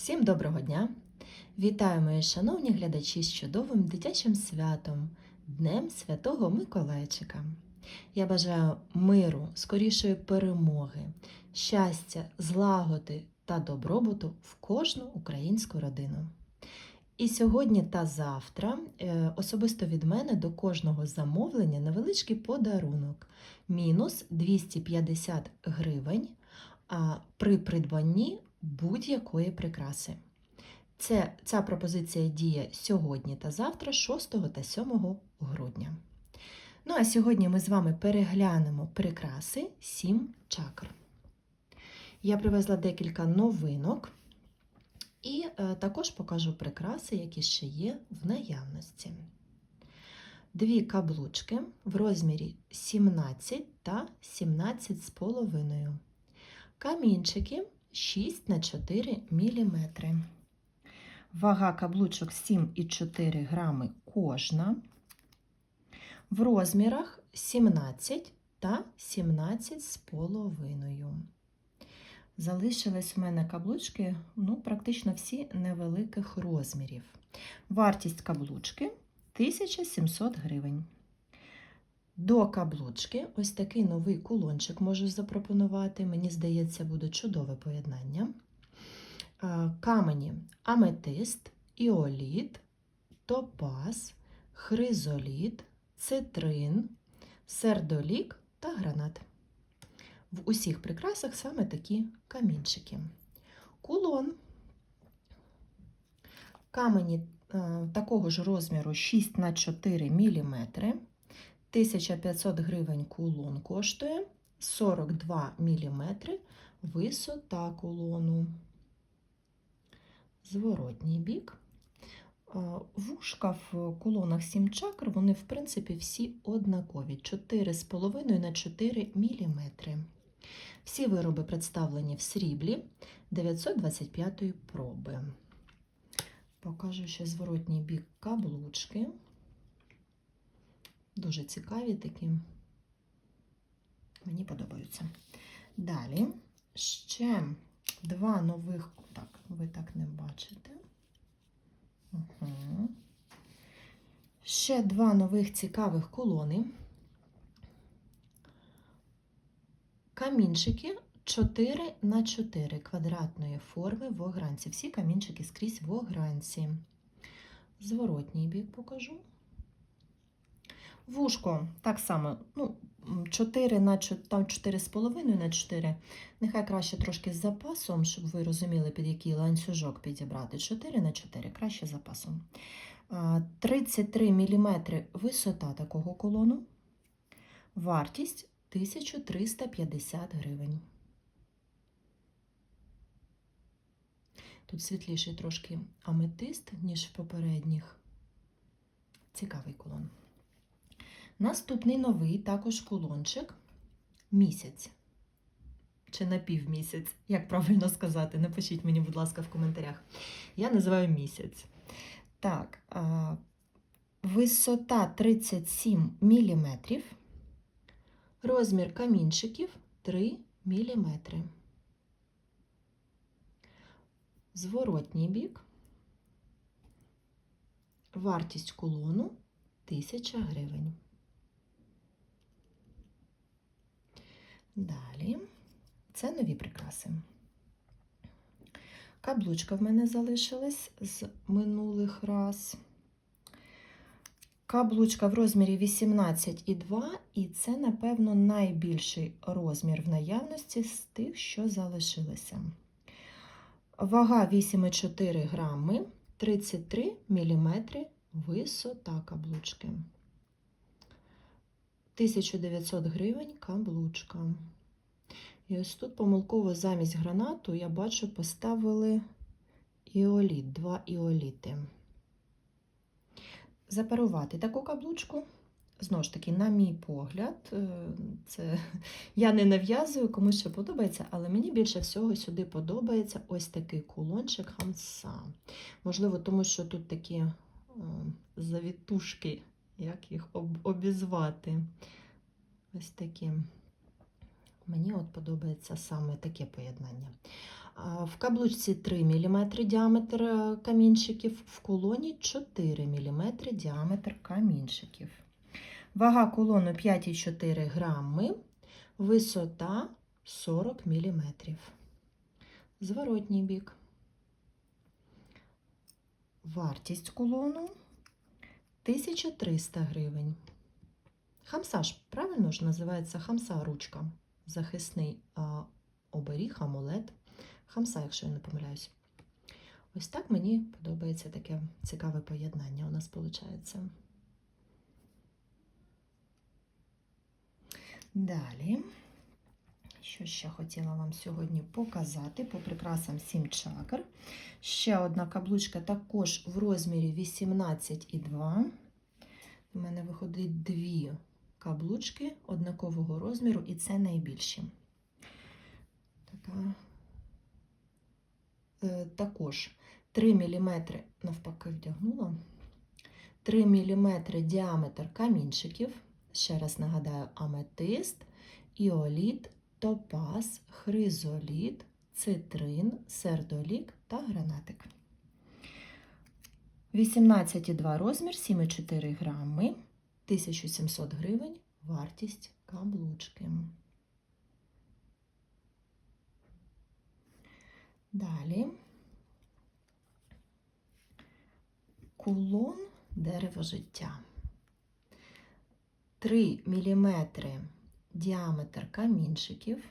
Всім доброго дня! Вітаю, мої шановні глядачі з чудовим дитячим святом, Днем Святого Миколайчика. Я бажаю миру, скорішої перемоги, щастя, злагоди та добробуту в кожну українську родину. І сьогодні та завтра е, особисто від мене до кожного замовлення невеличкий подарунок мінус 250 гривень а, при придбанні будь-якої прикраси. Це, ця пропозиція діє сьогодні та завтра, 6 та 7 грудня. Ну а сьогодні ми з вами переглянемо прикраси 7 чакр. Я привезла декілька новинок і е, також покажу прикраси, які ще є в наявності. Дві каблучки в розмірі 17 та 17,5. Камінчики 6 на 4 мм. Вага каблучок 7,4 грами кожна. В розмірах 17 та 17,5. Залишились у мене каблучки, ну, практично всі невеликих розмірів. Вартість каблучки 1700 гривень. До каблучки ось такий новий кулончик можу запропонувати. Мені здається, буде чудове поєднання. Камені аметист, іоліт, топаз, хризоліт, цитрин, сердолік та гранат. В усіх прикрасах саме такі камінчики. Кулон. Камені такого ж розміру 6 на 4 мм. 1500 гривень кулон коштує 42 мм висота кулону. Зворотній бік. Вушка в кулонах 7 чакр, вони, в принципі, всі однакові 4,5 на 4 мм. Всі вироби представлені в сріблі 925 проби. Покажу ще зворотній бік каблучки. Дуже цікаві такі. Мені подобаються. Далі ще два нових, так, ви так не бачите. Угу. Ще два нових цікавих колони. Камінчики 4 на 4 квадратної форми в огранці. Всі камінчики скрізь в огранці. Зворотній бік покажу. Вушко так само, ну, 4 на 4,5 на 4. Нехай краще трошки з запасом, щоб ви розуміли, під який ланцюжок підібрати. 4 на 4, краще з запасом. 33 мм висота такого колону. Вартість 1350 гривень. Тут світліший трошки аметист, ніж в попередніх. Цікавий колон. Наступний новий також кулончик місяць. Чи напівмісяць, як правильно сказати, напишіть мені, будь ласка, в коментарях. Я називаю місяць. Так, а, висота 37 мм, розмір камінчиків 3 мм. Зворотній бік. Вартість кулону 1000 гривень. Далі це нові прикраси. Каблучка в мене залишилась з минулих раз. Каблучка в розмірі 18,2, і це, напевно, найбільший розмір в наявності з тих, що залишилися. Вага 8,4 грами, 33 мм висота каблучки. 1900 гривень каблучка. І ось тут помилково замість гранату, я бачу, поставили іоліт, два іоліти. Запарувати таку каблучку, знову ж таки, на мій погляд, е, це я не нав'язую, комусь що подобається, але мені більше всього сюди подобається ось такий кулончик хамса. Можливо, тому що тут такі е, завітушки як їх обізвати. Ось такі. Мені от подобається саме таке поєднання. В каблучці 3 мм діаметр е, камінчиків, в кулоні 4 мм діаметр камінчиків. Вага кулону 5,4 грами, висота 40 мм. Зворотній бік. Вартість кулону 1300 гривень. Хамсаж, правильно ж називається хамса ручка. Захисний а, оберіг, амулет. Хамса, якщо я не помиляюсь. Ось так мені подобається таке цікаве поєднання у нас виходить. Далі, що ще хотіла вам сьогодні показати по прикрасам 7 чакр. Ще одна каблучка також в розмірі 18,2. У мене виходить дві каблучки однакового розміру, і це найбільші. Така. Е, також 3 мм, навпаки, вдягнула. 3 мм діаметр камінчиків. Ще раз нагадаю, аметист, іоліт, топаз, хризоліт, цитрин, сердолік та гранатик. 18,2 розмір, 7,4 грами, 1700 гривень вартість каблучки. Далі кулон дерево життя. 3 мм діаметр камінчиків.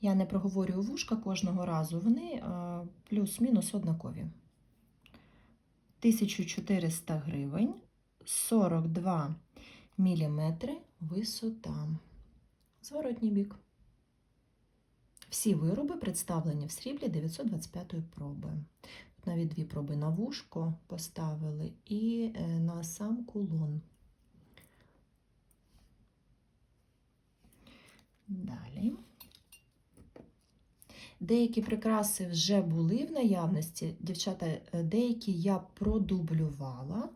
Я не проговорюю вушка кожного разу, вони е, плюс-мінус однакові. 1400 гривень, 42 мм висота. Зворотній бік. Всі вироби представлені в сріблі 925 проби. Навіть дві проби на вушко поставили і е, на сам кулон. Далі. Деякі прикраси вже були в наявності. Дівчата, е, деякі я продублювала,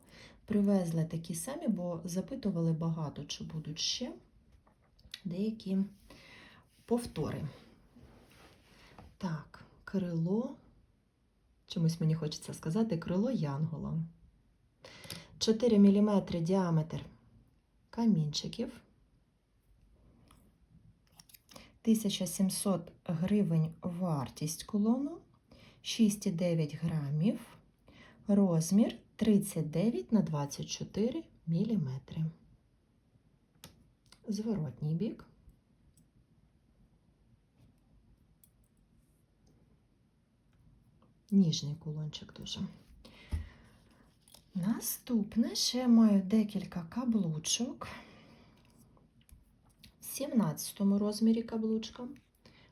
привезла такі самі, бо запитували багато, чи будуть ще деякі повтори. Так, крило, чомусь мені хочеться сказати, крило янгола. 4 мм діаметр камінчиків. 1700 гривень вартість колону, 6,9 грамів, розмір 39 на 24 мм. Зворотній бік. Ніжний кулончик дуже. Наступне ще маю декілька каблучок. В 17 розмірі каблучка,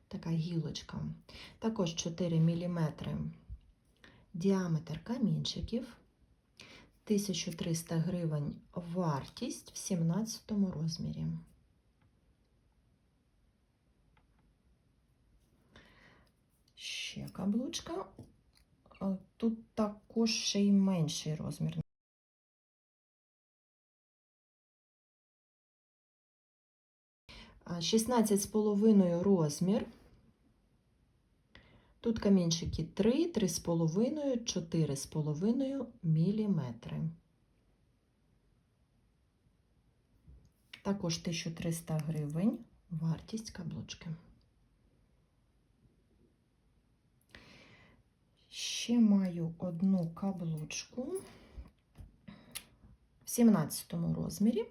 така гілочка. Також 4 мм діаметр камінчиків, 1300 гривень вартість в 17 розмірі. Ще каблучка. Тут також ще й менший розмір. 16,5 розмір. Тут камінчики 3, 3,5, 4,5 міліметри. Також 1300 гривень вартість каблучки. Ще маю одну каблучку в 17 розмірі.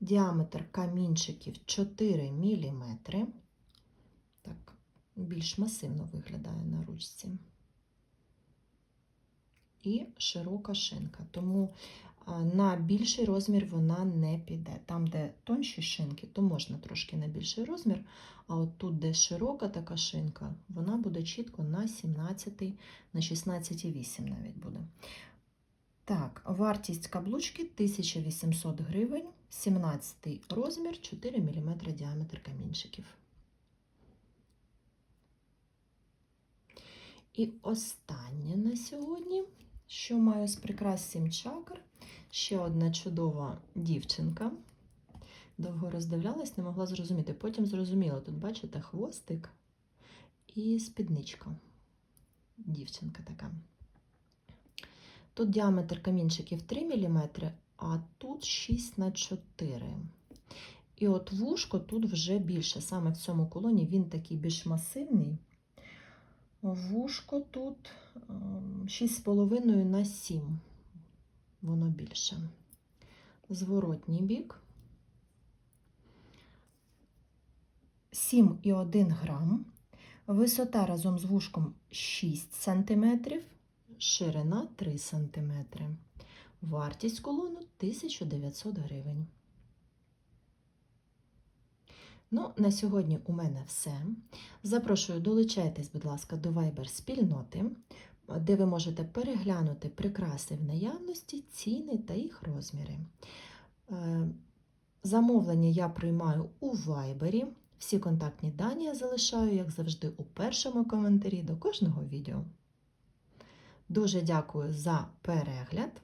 Діаметр камінчиків 4 мм. Так, більш масивно виглядає на ручці. І широка шинка. Тому на більший розмір вона не піде. Там, де тонші шинки, то можна трошки на більший розмір. А от тут, де широка така шинка, вона буде чітко на 17, на 16,8 навіть буде. Так, вартість каблучки 1800 гривень, 17 розмір, 4 мм діаметр камінчиків. І останнє на сьогодні, що маю з прикрас 7 чакр, ще одна чудова дівчинка. Довго роздивлялась, не могла зрозуміти. Потім зрозуміла, тут, бачите, хвостик і спідничка. Дівчинка така. Тут діаметр камінчиків 3 мм, а тут 6 на 4 І от вушко тут вже більше. Саме в цьому колоні він такий більш масивний. Вушко тут ем, 6,5 на 7. Воно більше. Зворотній бік. 7,1 грам. Висота разом з вушком 6 см, ширина 3 см. Вартість колону 1900 гривень. Ну, на сьогодні у мене все. Запрошую, долучайтесь, будь ласка, до Viber спільноти, де ви можете переглянути прикраси в наявності, ціни та їх розміри. Е, Замовлення я приймаю у Viber. Всі контактні дані я залишаю, як завжди, у першому коментарі до кожного відео. Дуже дякую за перегляд.